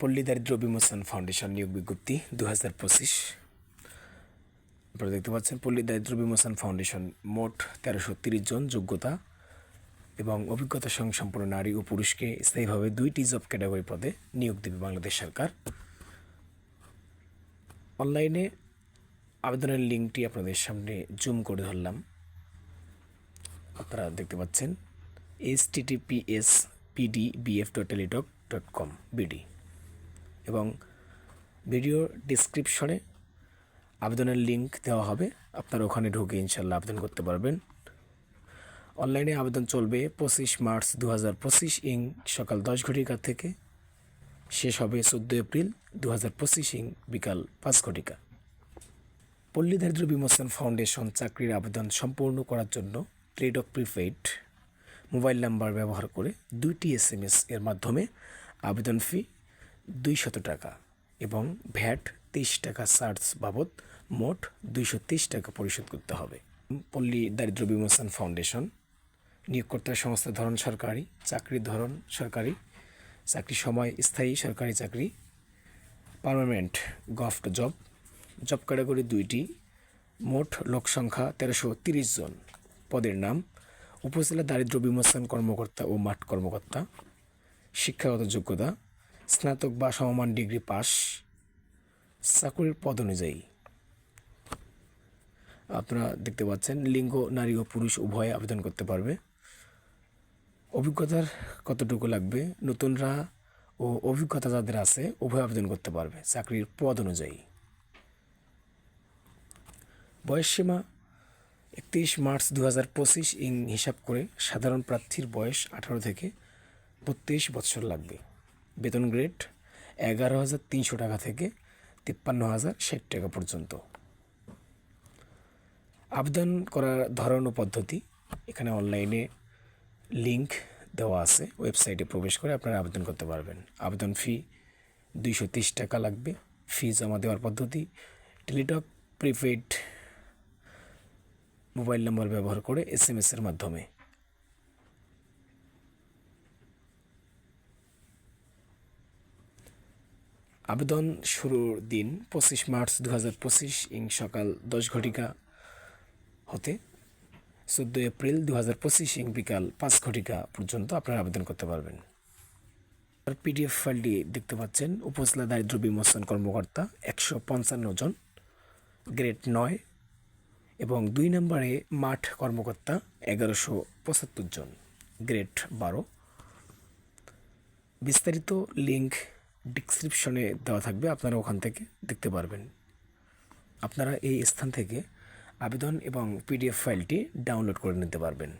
পল্লী দারিদ্র বিমোচন ফাউন্ডেশন নিয়োগ বিজ্ঞপ্তি দু হাজার পঁচিশ। আপনারা দেখতে পাচ্ছেন পল্লী দারিদ্র বিমোচন ফাউন্ডেশন মোট তেরোশো তিরিশ জন যোগ্যতা এবং অভিজ্ঞতা সঙ্গে সম্পন্ন নারী ও পুরুষকে স্থায়ীভাবে দুইটি জব ক্যাটাগরি পদে নিয়োগ দেবে বাংলাদেশ সরকার। অনলাইনে আবেদনের লিঙ্কটি আপনাদের সামনে জুম করে ধরলাম। আপনারা দেখতে পাচ্ছেন H TTPS PD BF dot Teletalk dot com BD এবং ভিডিও ডিসক্রিপশনে আবেদনের লিঙ্ক দেওয়া হবে। আপনারা ওখানে ঢুকে ইনশাল্লাহ আবেদন করতে পারবেন। অনলাইনে আবেদন চলবে পঁচিশ মার্চ দু হাজার পঁচিশ ইং সকাল দশ ঘটিকা থেকে। শেষ হবে চোদ্দ এপ্রিল দু হাজার পঁচিশ ইং বিকাল পাঁচ ঘটিকা। পল্লী দারিদ্র বিমোচন ফাউন্ডেশন চাকরির আবেদন সম্পূর্ণ করার জন্য ট্রেড অফ প্রিপেইড মোবাইল নাম্বার ব্যবহার করে দুইটি এস এম এস এর মাধ্যমে আবেদন ফি দুইশত টাকা এবং ভ্যাট তেইশ টাকা চার্জ বাবদ মোট দুইশো তেইশ টাকা পরিশোধ করতে হবে। পল্লী দারিদ্র বিমোচন ফাউন্ডেশন নিয়োগকর্তার সংস্থার ধরন সরকারি চাকরির ধরন সরকারি চাকরির সময় স্থায়ী সরকারি চাকরি, permanent govt job job category দুইটি, মোট লোক সংখ্যা তেরোশো তিরিশ জন। পদের নাম উপজেলা দারিদ্র বিমোচন কর্মকর্তা ও মাঠ কর্মকর্তা, শিক্ষাগত যোগ্যতা স্নাতক বা সমমান ডিগ্রি পাস, চাকরির পদ অনুযায়ী। আপনারা দেখতে পাচ্ছেন, লিঙ্গ, নারী ও পুরুষ উভয়ে আবেদন করতে পারবে। অভিজ্ঞতার কতটুকু লাগবে, নতুনরা ও অভিজ্ঞতা যাদের আছে, উভয় আবেদন করতে পারবে, চাকরির পদ অনুযায়ী। বয়সসীমা একত্রিশ মার্চ দু হাজার পঁচিশ ইং হিসাব করে সাধারণ প্রার্থীর বয়স আঠারো থেকে বত্রিশ বৎসর লাগবে। বেতন গ্রেড এগারো হাজার তিনশো টাকা থেকে তিপ্পান্ন হাজার ষাট টাকা পর্যন্ত। আবেদন করার ধরন ও পদ্ধতি, এখানে অনলাইনে লিংক দেওয়া আছে, ওয়েবসাইটে প্রবেশ করে আপনারা আবেদন করতে পারবেন। আবেদন ফি দুইশো তিরিশ টাকা লাগবে। ফি জমা দেওয়ার পদ্ধতি, টেলিটক, প্রিপেড মোবাইল নম্বর ব্যবহার করে এস এম এর মাধ্যমে। আবেদন শুরুর দিন পঁচিশ মার্চ দু হাজার পঁচিশ, ইং সকাল দশ ঘটিকা হতে চোদ্দ এপ্রিল দু হাজার পঁচিশ, ইং বিকাল পাঁচ ঘটিকা পর্যন্ত আপনারা আবেদন করতে পারবেন। পিডিএফ ফাইলটি দেখতে পাচ্ছেন, উপজেলা দারিদ্র বিমোচন কর্মকর্তা একশো পঞ্চান্ন জন, গ্রেড নয়, এবং দুই নম্বরে মাঠ কর্মকর্তা এগারোশো পঁচাত্তর জন, গ্রেড বারো। বিস্তারিত লিঙ্ক ডিসক্রিপশনে দেওয়া থাকবে, আপনারা ওখান থেকে দেখতে পারবেন। আপনারা এই স্থান থেকে আবেদন এবং পিডিএফ ফাইলটি ডাউনলোড করে নিতে পারবেন।